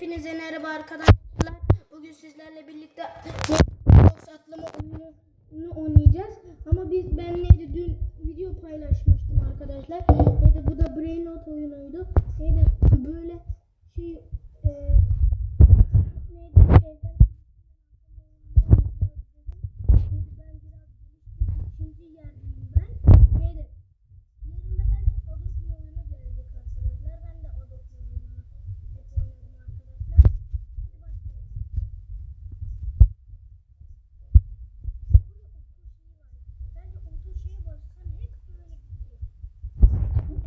Hepinize merhaba arkadaşlar. Bugün sizlerle birlikte Roblox atlama oyununu oynayacağız. Ama biz ben neydi dün video paylaşmıştım arkadaşlar. Neydi bu da Brain Out oyunuydu. Neydi böyle şey e, neydi evden Neydi ben biraz ikinci yerdeyim ben. Neydi Yarın da belki Adobe oyunu gelecek arkadaşlar. Ben de Adobe oyununu hep oynadım arkadaşlar. Hadi başlayalım. Bence otur şeye bassan hep böyle gidiyor.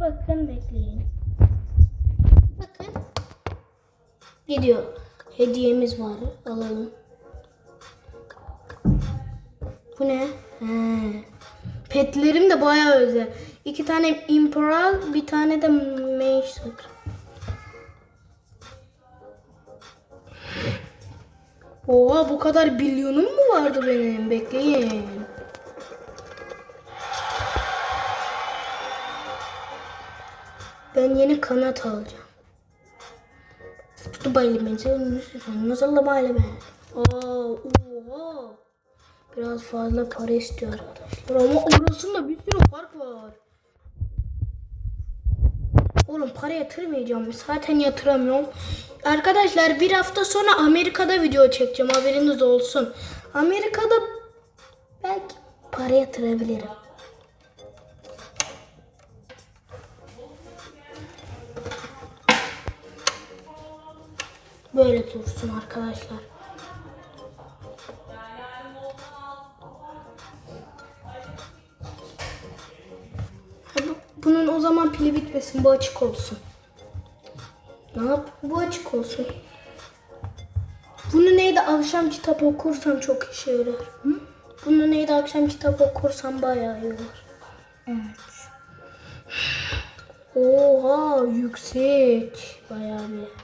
Bakın bekleyin. Bakın. Gidiyor. Hediyemiz var. Alalım. Bu ne? He. Petlerim de bayağı özel. İki tane Imperial, bir tane de Mason. Oha bu kadar bilyonum mu vardı benim? Bekleyin. Ben yeni kanat alacağım. Dubai ben nasıl Dubai ben? Aa, oha. Biraz fazla para istiyor arkadaşlar. Ama orasında bir sürü fark var. Oğlum para yatırmayacağım. Zaten yatıramıyorum. Arkadaşlar bir hafta sonra Amerika'da video çekeceğim. Haberiniz olsun. Amerika'da belki para yatırabilirim. Böyle dursun arkadaşlar. Bunun o zaman pili bitmesin. Bu açık olsun. Ne yap? Bu açık olsun. Bunu neydi akşam kitap okursam çok işe yarar. Hı? Bunu neydi akşam kitap okursam bayağı iyi olur. Evet. Oha yüksek. Bayağı bir.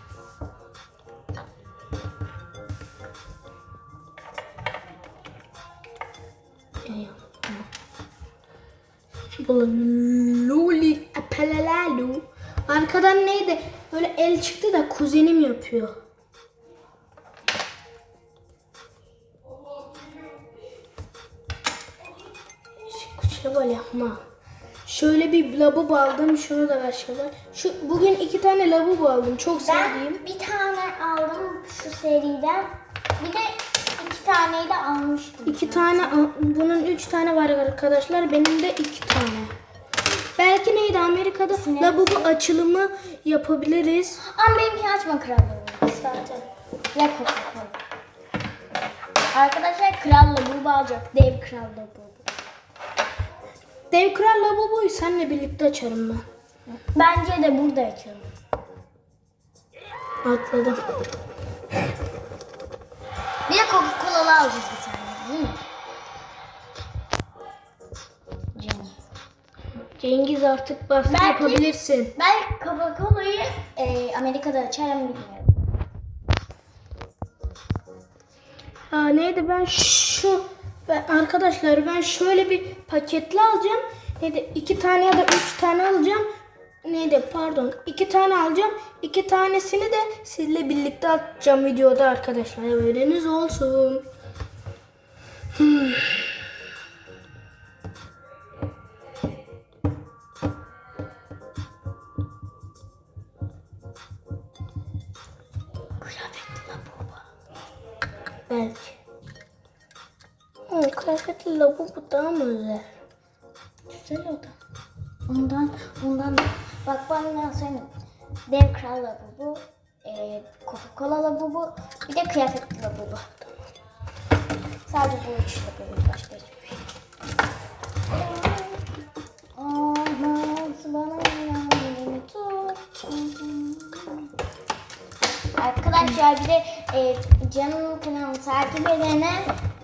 Luli apelalalu. Arkadan neydi? Böyle el çıktı da kuzenim yapıyor. Şevval yapma. Şöyle bir lavabo aldım. Şunu da ver Şevval. Şu, bugün iki tane lavabo aldım. Çok sevdiğim. Ben bir tane aldım şu seriden. Bir de taneyi de almıştım. İki tane, bunun üç tane var arkadaşlar. Benim de iki tane. Belki neydi Amerika'da Sinek. lavabo açılımı yapabiliriz. Ama benimkini açma krallığı zaten. Ya Coca-Cola. Arkadaşlar kral labubu alacak. Dev kral labubu. Dev Kral lavaboyu seninle birlikte açarım ben. Bence de burada açalım. Atladım. Bir de Coca-Cola'lı alacağız bir tane değil mi? Canım. Cengiz artık baskı Belki- yapabilirsin. Ben Coca-Cola'yı e, Amerika'da açarım bilmiyorum. Ha neydi ben şu ben, arkadaşlar ben şöyle bir paketli alacağım. Neydi iki tane ya da üç tane alacağım. Neydi pardon iki tane alacağım. İki tanesini de sizle birlikte atacağım videoda arkadaşlar. Haberiniz olsun. Hmm. Belki. Ama kıyafetli lavabo daha mı özel? Güzel o da. Ondan, ondan bak bana söyleyeyim. Dev kral labubu, e, Coca-Cola labubu, bir de kıyafetli labubu. Sadece bu üç labubu, başka hiçbir şey. Arkadaşlar bir de e, Can'ın kanalını takip edene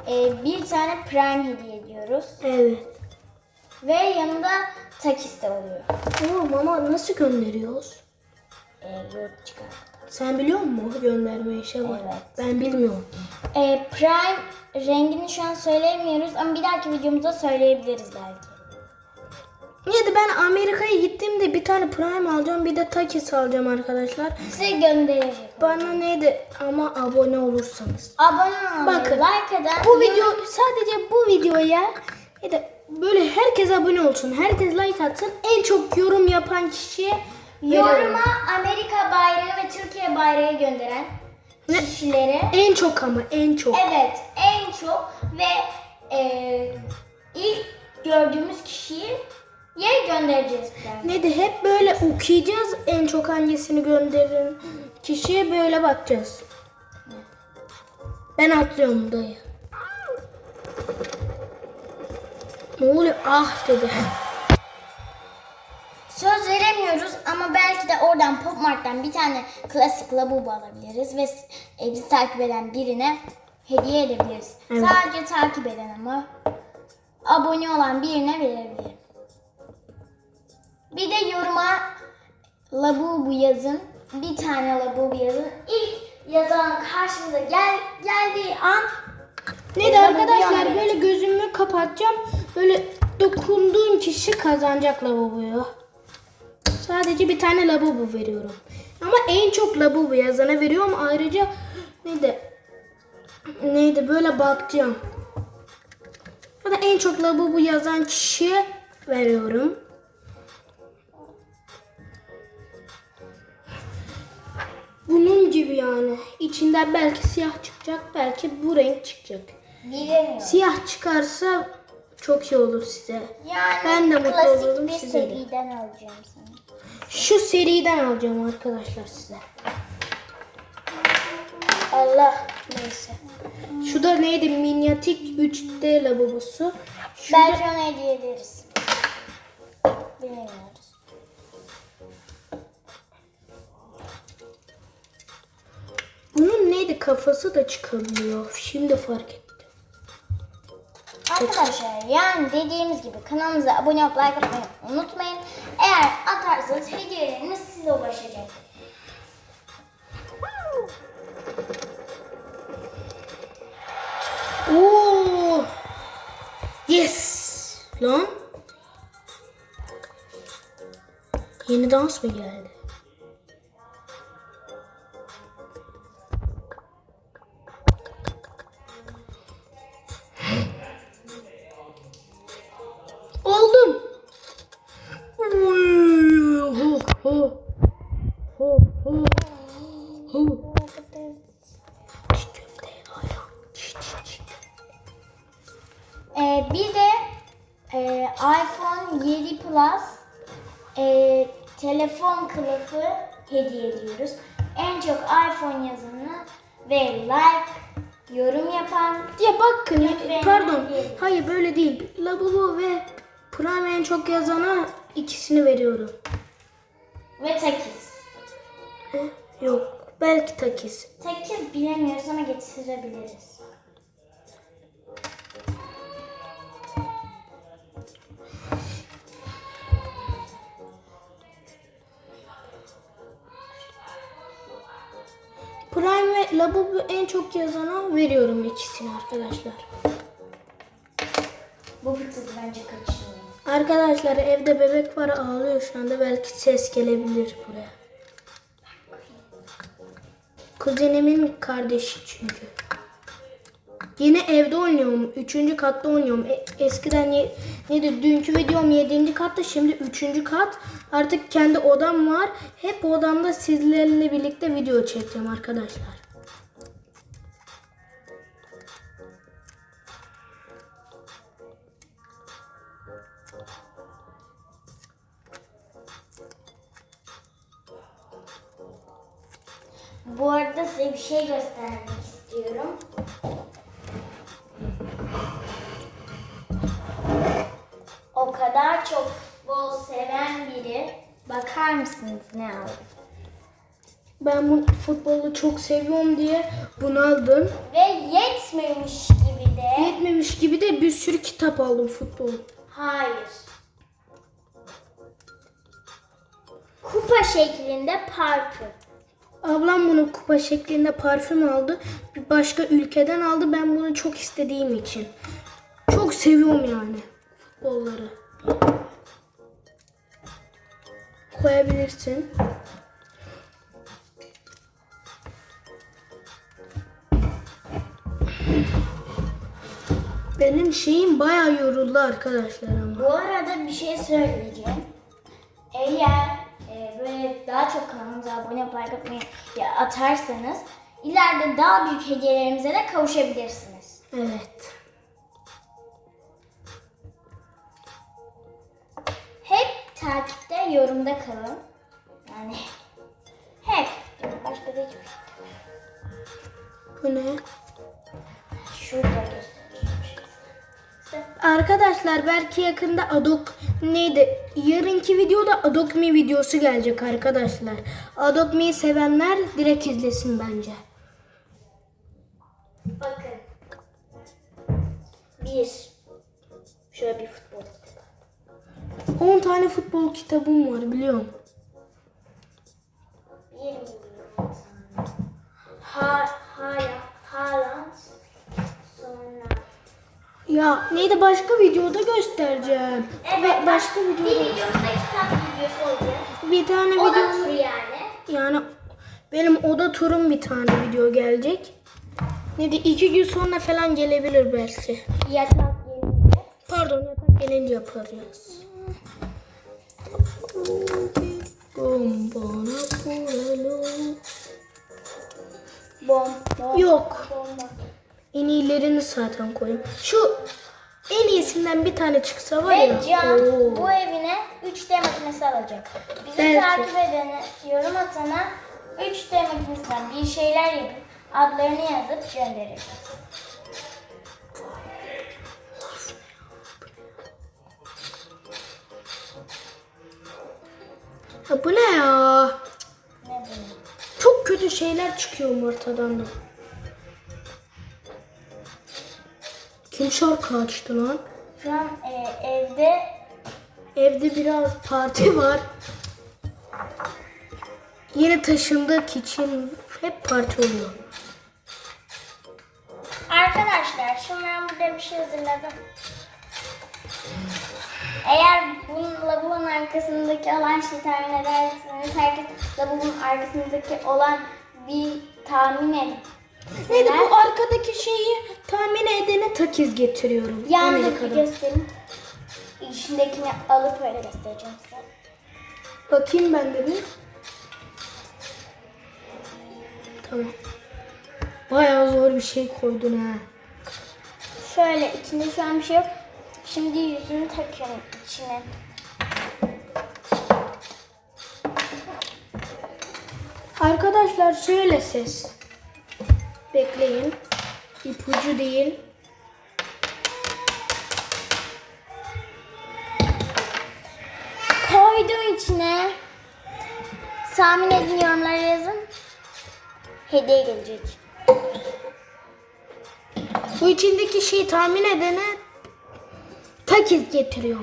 e, bir tane Prime hediye ediyoruz. Evet. Ve yanında takis de oluyor. Oğlum ama nasıl gönderiyoruz? E, yurt çıkar. Sen biliyor musun gönderme işe var? Evet. Ben bilmiyorum. E, Prime rengini şu an söyleyemiyoruz ama bir dahaki videomuzda söyleyebiliriz belki. Neydi ben Amerika'ya gittiğimde bir tane Prime alacağım bir de Takis alacağım arkadaşlar. Size gönderecek. Bana neydi ama abone olursanız. Abone olmayı, Bakın, like eden. Bu video sadece bu videoya ya da böyle herkes abone olsun. Herkes like atsın. En çok yorum yapan kişiye. Yoruma Amerika bayrağı ve Türkiye bayrağı gönderen Ne? kişilere En çok ama en çok. evet en çok ve e, ilk gördüğümüz kişiyi ye göndereceğiz bir tane. Neydi hep böyle okuyacağız. En çok hangisini gönderin kişiye böyle bakacağız. Ben atlıyorum dayı. Ne oluyor? Ah dedi. Söz veremiyoruz ama belki de oradan Popmart'tan bir tane klasik labubu alabiliriz ve e, bizi takip eden birine hediye edebiliriz. Evet. Sadece takip eden ama abone olan birine verebilirim. Bir de yoruma labubu yazın. Bir tane labubu yazın. İlk yazan karşımıza gel geldiği an Neydi Labubu arkadaşlar böyle gözümü kapatacağım. Böyle dokunduğum kişi kazanacak labubuyu. Sadece bir tane labubu veriyorum. Ama en çok labubu yazana veriyorum. Ayrıca neydi? Neydi böyle bakacağım. Ya da en çok labubu yazan kişiye veriyorum. Bunun gibi yani. İçinden belki siyah çıkacak, belki bu renk çıkacak. bilemiyorum. Siyah çıkarsa çok iyi olur size. Yani Ben de mutlu olurum, bir size de. seriden alacağım sana. Şu seriden alacağım arkadaşlar size. Allah neyse. Şu da neydi? Minyatik 3D lavabosu. Şu da- Belki ona hediye ederiz. Bilemiyoruz. Bunun neydi? Kafası da çıkabiliyor. Şimdi fark ettim. Arkadaşlar yani dediğimiz gibi kanalımıza abone olup like atmayı unutmayın. Eğer atarsanız hediyelerimiz size ulaşacak. Oo! Yes! Lan. Yeni dans mı geldi? Oldum. Ho, ho. Ho, ho. Ho. Ee, bir de e, iPhone 7 Plus e, telefon kılıfı hediye ediyoruz. En çok iPhone yazanı ve like, yorum yapan Ya bakın, Lütfen. pardon. Hayır böyle değil. En çok yazana ikisini veriyorum. ve takiz. Yok, belki takis. Takiz bilemiyoruz ama getirebiliriz. Prime ve Labubu en çok yazana veriyorum ikisini arkadaşlar. Bu fıtığı bence kaçırmayın. Arkadaşlar evde bebek var ağlıyor şu anda. Belki ses gelebilir buraya. Kuzenimin kardeşi çünkü. Yine evde oynuyorum. Üçüncü katta oynuyorum. E- eskiden ye- neydi? Dünkü videom yedinci katta. Şimdi üçüncü kat. Artık kendi odam var. Hep odamda sizlerle birlikte video çekeceğim arkadaşlar. Bu arada size bir şey göstermek istiyorum. O kadar çok futbol seven biri. Bakar mısınız ne aldı? Ben bu futbolu çok seviyorum diye bunu aldım. Ve yetmemiş gibi de. Yetmemiş gibi de bir sürü kitap aldım futbol. Hayır. Kupa şeklinde parfüm. Ablam bunu kupa şeklinde parfüm aldı. Bir başka ülkeden aldı. Ben bunu çok istediğim için. Çok seviyorum yani futbolları. koyabilirsin. Benim şeyim bayağı yoruldu arkadaşlar ama. Bu arada bir şey söyleyeceğim. Abone olup like atmayı ya atarsanız ileride daha büyük hediyelerimize de kavuşabilirsiniz. Evet. Hep takipte, yorumda kalın. Yani hep. Başka da hiçbir şey. Bu ne? Şurada göstereceğim. Arkadaşlar belki yakında Adok neydi? Yarınki videoda Adopt Me videosu gelecek arkadaşlar. Adopt Me'yi sevenler direkt izlesin bence. Bakın. Bir. Şöyle bir futbol. 10 tane futbol kitabım var biliyorum. Bir milyon tane. Ha, hala, Haaland. Ya neydi başka videoda göstereceğim. Ve başka Bir videoda videomda kitap videosu olacak. bir tane video tur yani. yani benim oda turum bir tane video gelecek. Neydi iki gün sonra falan gelebilir belki. Yatak gelince. Pardon yatak gelince yaparız. Kurulu. Bom, bom. Yok. Bomba. En iyilerini zaten koyayım. Şu en iyisinden bir tane çıksa var Ve ya. Can oo. bu evine 3D makinesi alacak. Bizi Belki. takip edene, yorum atana 3D makinesinden bir şeyler yapıp adlarını yazıp göndereceğiz. Ya bu ne ya? Ne bileyim. Çok kötü şeyler çıkıyor ortadan da. Kim şarkı açtı lan? Şu an e, evde Evde biraz parti var. Yeni taşındık için hep parti oluyor. Arkadaşlar şimdi ben burada bir şey hazırladım. Eğer bunun lavabonun arkasındaki olan şeyi tahmin ederseniz herkes lavabonun arkasındaki olan bir tahmin edin. Neydi bu arkadaki şeyi tahmin edene takiz getiriyorum. Yandı bir göstereyim. İçindekini alıp öyle göstereceğim size. Bakayım ben de bir. Tamam. Bayağı zor bir şey koydun ha. Şöyle içinde şu an bir şey yok. Şimdi yüzünü takıyorum içine. Arkadaşlar şöyle ses. Bekleyin. İpucu değil. Koydum içine. Tahmin edin yorumlara yazın. Hediye gelecek. Bu içindeki şeyi tahmin edene takiz getiriyor.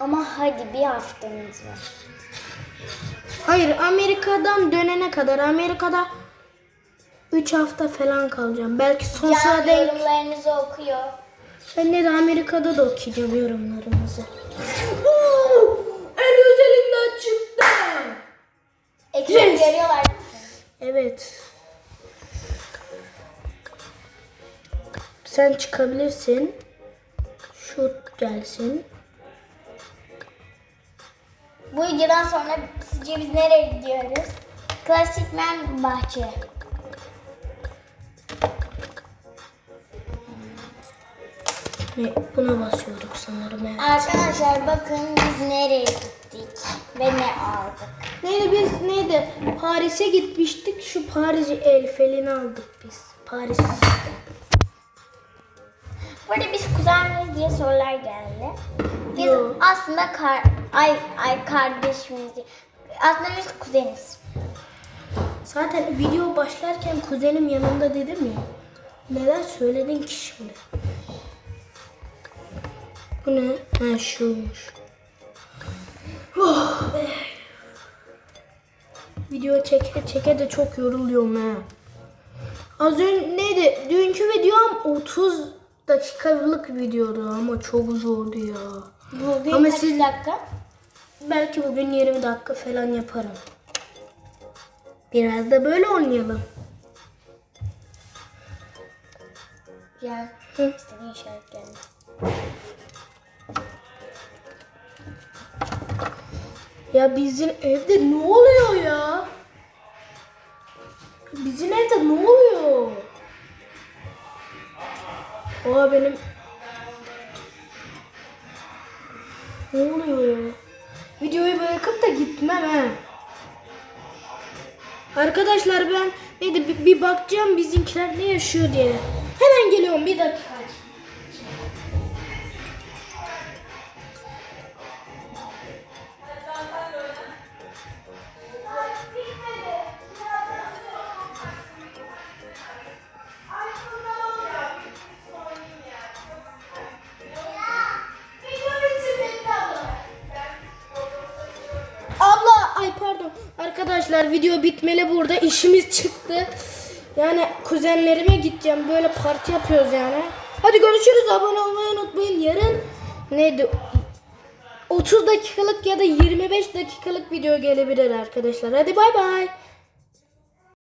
Ama hadi bir haftamız var. Hayır Amerika'dan dönene kadar Amerika'da 3 hafta falan kalacağım. Belki son Can sıra denk. yorumlarınızı okuyor. Ben de, Amerika'da da okuyacağım yorumlarınızı. en özelinden çıktı. Ekran Yes. görüyorlar. Evet. Sen çıkabilirsin. Şu gelsin. Bu videodan sonra sizce biz nereye gidiyoruz? Klasik men bahçe. Ne, buna basıyorduk sanırım. Evet. Arkadaşlar bakın biz nereye gittik ve ne aldık. Neydi biz neydi? Paris'e gitmiştik. Şu Paris Eyfel'ini aldık biz. Paris'te. Burada biz kuzen miyiz diye sorular geldi. Biz Yo. aslında kar, ay, ay kardeşimiz. Aslında biz kuzeniz. Zaten video başlarken kuzenim yanımda dedim ya. Neden söyledin ki şimdi? Bu ne? Ha şuymuş. Oh. Video çeke çeke de çok yoruluyorum ha. Az önce neydi? Dünkü videom 30 dakikalık videodu ama çok zordu ya. Bugün Ama kaç siz- dakika? belki bugün 20 dakika falan yaparım. Biraz da böyle oynayalım. Ya istediğin işaret geldi. Ya bizim evde ne oluyor ya? Bizim evde ne oluyor? Oha benim... Ne oluyor ya? Videoyu bırakıp da gitmem ha. Arkadaşlar ben neydi bir, bir bakacağım bizimkiler ne yaşıyor diye. Hemen geliyorum bir dakika. Arkadaşlar video bitmeli burada işimiz çıktı. Yani kuzenlerime gideceğim. Böyle parti yapıyoruz yani. Hadi görüşürüz. Abone olmayı unutmayın. Yarın neydi? 30 dakikalık ya da 25 dakikalık video gelebilir arkadaşlar. Hadi bay bay.